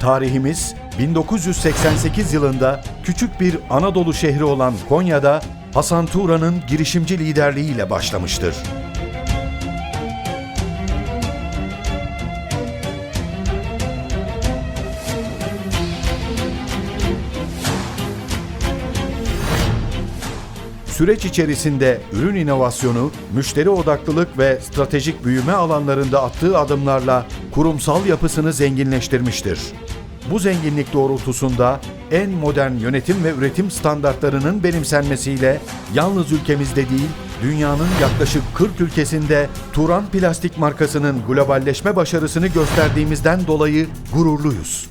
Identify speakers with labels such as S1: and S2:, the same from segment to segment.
S1: Tarihimiz 1988 yılında küçük bir Anadolu şehri olan Konya'da Hasan Tuğra'nın girişimci liderliğiyle başlamıştır. Süreç içerisinde ürün inovasyonu, müşteri odaklılık ve stratejik büyüme alanlarında attığı adımlarla kurumsal yapısını zenginleştirmiştir. Bu zenginlik doğrultusunda en modern yönetim ve üretim standartlarının benimsenmesiyle yalnız ülkemizde değil, dünyanın yaklaşık 40 ülkesinde Turan Plastik markasının globalleşme başarısını gösterdiğimizden dolayı gururluyuz.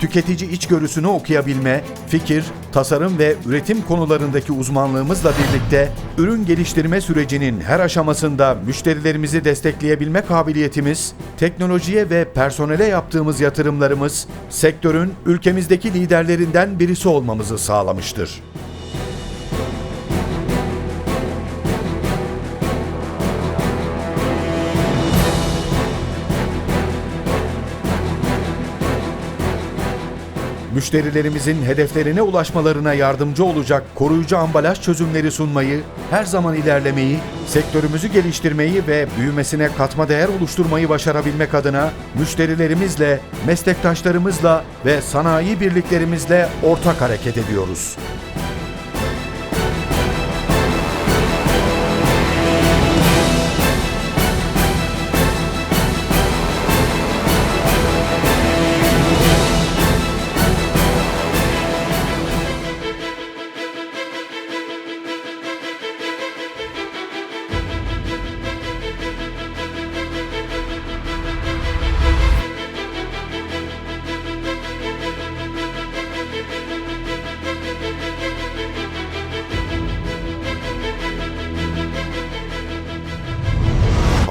S1: Tüketici içgörüsünü okuyabilme, fikir, tasarım ve üretim konularındaki uzmanlığımızla birlikte ürün geliştirme sürecinin her aşamasında müşterilerimizi destekleyebilme kabiliyetimiz, teknolojiye ve personele yaptığımız yatırımlarımız sektörün ülkemizdeki liderlerinden birisi olmamızı sağlamıştır. Müşterilerimizin hedeflerine ulaşmalarına yardımcı olacak koruyucu ambalaj çözümleri sunmayı, her zaman ilerlemeyi, sektörümüzü geliştirmeyi ve büyümesine katma değer oluşturmayı başarabilmek adına müşterilerimizle, meslektaşlarımızla ve sanayi birliklerimizle ortak hareket ediyoruz.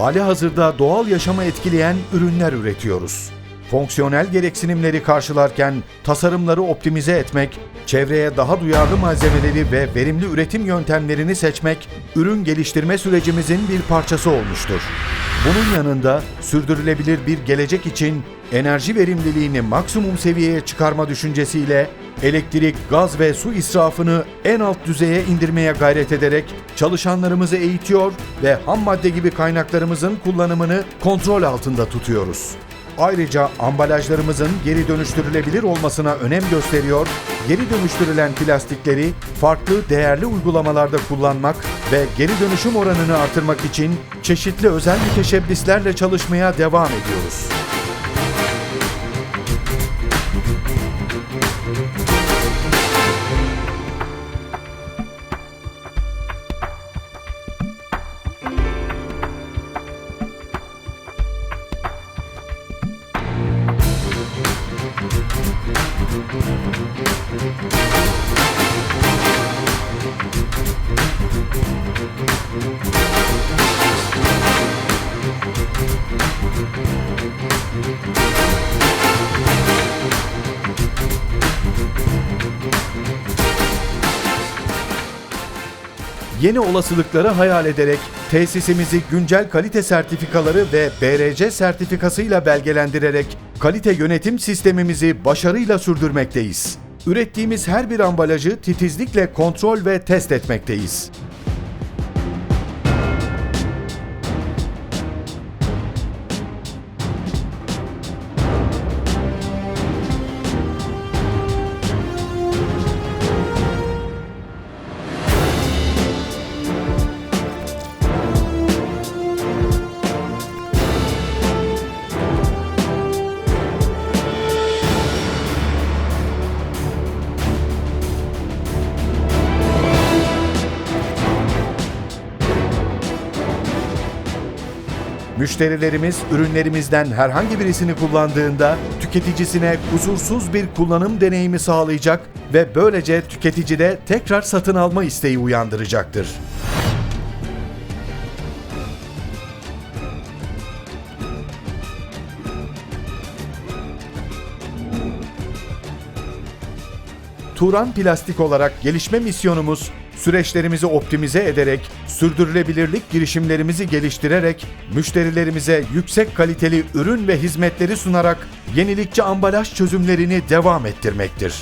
S1: Hali hazırda doğal yaşamı etkileyen ürünler üretiyoruz. Fonksiyonel gereksinimleri karşılarken tasarımları optimize etmek, çevreye daha duyarlı malzemeleri ve verimli üretim yöntemlerini seçmek ürün geliştirme sürecimizin bir parçası olmuştur. Bunun yanında sürdürülebilir bir gelecek için enerji verimliliğini maksimum seviyeye çıkarma düşüncesiyle elektrik, gaz ve su israfını en alt düzeye indirmeye gayret ederek çalışanlarımızı eğitiyor ve ham madde gibi kaynaklarımızın kullanımını kontrol altında tutuyoruz. Ayrıca ambalajlarımızın geri dönüştürülebilir olmasına önem gösteriyor, geri dönüştürülen plastikleri farklı değerli uygulamalarda kullanmak ve geri dönüşüm oranını artırmak için çeşitli özel müteşebbislerle çalışmaya devam ediyoruz. Yeni olasılıkları hayal ederek tesisimizi güncel kalite sertifikaları ve BRC sertifikasıyla belgelendirerek kalite yönetim sistemimizi başarıyla sürdürmekteyiz. Ürettiğimiz her bir ambalajı titizlikle kontrol ve test etmekteyiz. Müşterilerimiz ürünlerimizden herhangi birisini kullandığında tüketicisine kusursuz bir kullanım deneyimi sağlayacak ve böylece tüketicide tekrar satın alma isteği uyandıracaktır. Turan Plastik olarak gelişme misyonumuz, süreçlerimizi optimize ederek, sürdürülebilirlik girişimlerimizi geliştirerek, müşterilerimize yüksek kaliteli ürün ve hizmetleri sunarak yenilikçi ambalaj çözümlerini devam ettirmektir.